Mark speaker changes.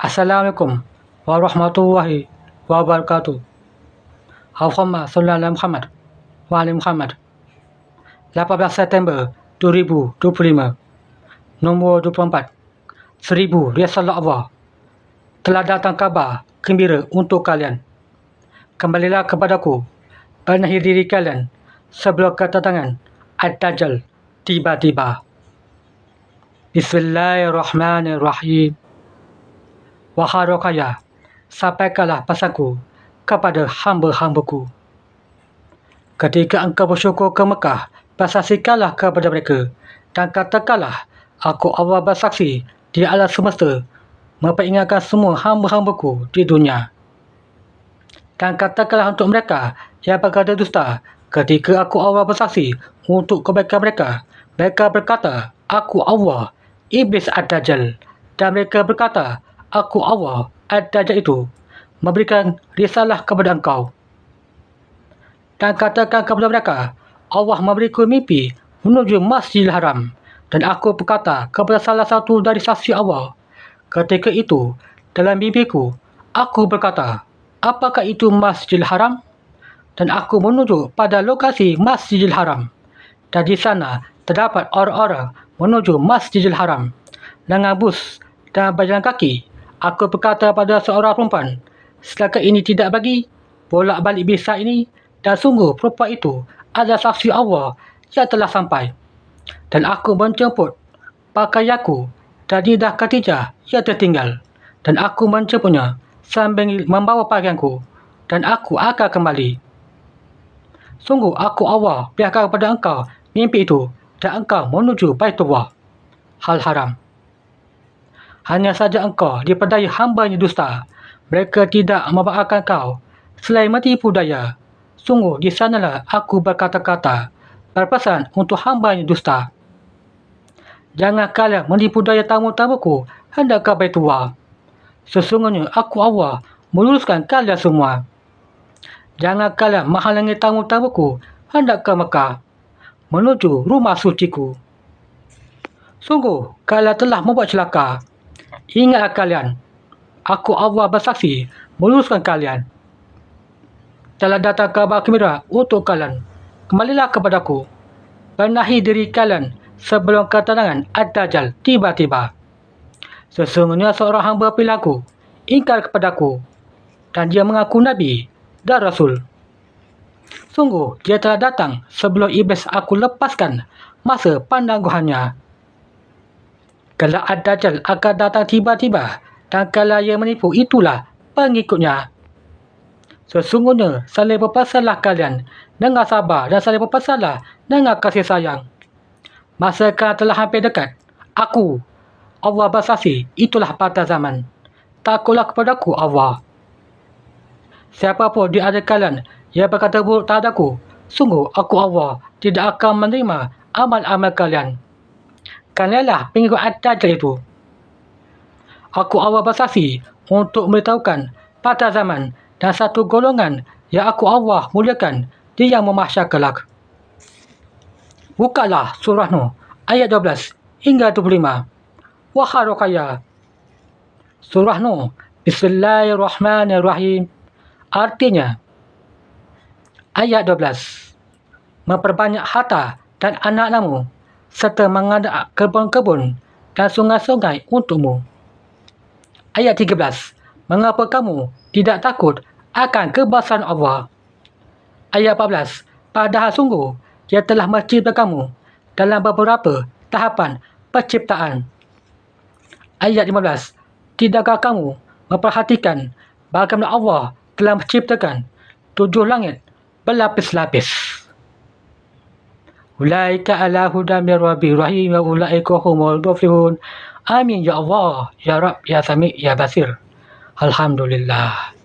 Speaker 1: Assalamualaikum warahmatullahi wabarakatuh. Allahumma salli ala Muhammad wa ali Muhammad. 18 September 2025. Nombor 24. Seribu Riasalah Allah. Telah datang kabar gembira untuk kalian. Kembalilah kepadaku. Benahi diri kalian sebelum kedatangan Ad-Dajjal tiba-tiba. Bismillahirrahmanirrahim. Wahai Rokaya, sampaikanlah pesanku kepada hamba-hambaku. Ketika engkau bersyukur ke Mekah, bersaksikanlah kepada mereka dan katakanlah, aku Allah bersaksi di alam semesta memperingatkan semua hamba-hambaku di dunia. Dan katakanlah untuk mereka yang berkata dusta, ketika aku Allah bersaksi untuk kebaikan mereka, mereka berkata, aku Allah, Iblis Ad-Dajjal. Dan mereka berkata, aku Allah Ad-Dajjal itu memberikan risalah kepada engkau. Dan katakan kepada mereka, Allah memberiku mimpi menuju Masjidil Haram. Dan aku berkata kepada salah satu dari saksi Allah. Ketika itu, dalam mimpiku, aku berkata, apakah itu Masjidil Haram? Dan aku menuju pada lokasi Masjidil Haram. Dan di sana terdapat orang-orang menuju Masjidil Haram dengan bus dan berjalan kaki. Aku berkata pada seorang perempuan, setakat ini tidak bagi bolak-balik bisa ini dan sungguh perempuan itu adalah saksi Allah yang telah sampai. Dan aku menjemput pakaianku dan lidah ketiga yang tertinggal. Dan aku menjemputnya sambil membawa pakaianku dan aku akan kembali. Sungguh aku Allah biarkan kepada engkau mimpi itu dan engkau menuju Baitullah. Hal haram. Hanya saja engkau diperdaya hamba yang dusta. Mereka tidak membahayakan kau selain menipu daya. Sungguh di sanalah aku berkata-kata berpesan untuk hamba yang dusta. Jangan kalian menipu daya tamu-tamuku hendak ke Baitullah. Sesungguhnya aku Allah meluruskan kalian semua. Jangan kalian menghalangi tamu-tamuku hendak ke Mekah menuju rumah suciku. Sungguh, kalian telah membuat celaka. Ingatlah kalian, aku Allah bersaksi meluruskan kalian. Telah datang kabar gembira untuk kalian. Kembalilah kepadaku. Benahi diri kalian sebelum ketenangan Ad-Dajjal tiba-tiba. Sesungguhnya seorang hamba perilaku ingkar kepadaku dan dia mengaku Nabi dan Rasul. Sungguh, dia telah datang sebelum iblis aku lepaskan masa pandanguhannya. Kalau Ad-Dajjal akan datang tiba-tiba dan kalau ia menipu itulah pengikutnya. Sesungguhnya, saling berpasalah kalian dengan sabar dan saling berpasalah dengan kasih sayang. Masa kalian telah hampir dekat, aku, Allah bersaksi, itulah pada zaman. Takutlah kepadaku Allah. Siapapun di antara kalian ia berkata buruk terhadapku. Sungguh aku Allah tidak akan menerima amal-amal kalian. Kalianlah pengikut Ad-Dajjal itu. Aku Allah bersaksi untuk memberitahukan pada zaman dan satu golongan yang aku Allah muliakan dia yang memahsyar kelak. Bukalah surah Nuh ayat 12 hingga 25. Wahai Rokaya. Surah Nuh Bismillahirrahmanirrahim. Artinya, Ayat 12. Memperbanyak harta dan anak namu serta mengadak kebun-kebun dan sungai-sungai untukmu. Ayat 13. Mengapa kamu tidak takut akan kebasan Allah? Ayat 14. Padahal sungguh dia telah mencipta kamu dalam beberapa tahapan penciptaan. Ayat 15. Tidakkah kamu memperhatikan bagaimana Allah telah menciptakan tujuh langit berlapis-lapis. Ulaika ala huda min rabbi rahim wa ulaika humul muflihun. Amin ya Allah, ya Rabb, ya Sami, ya Basir. Alhamdulillah.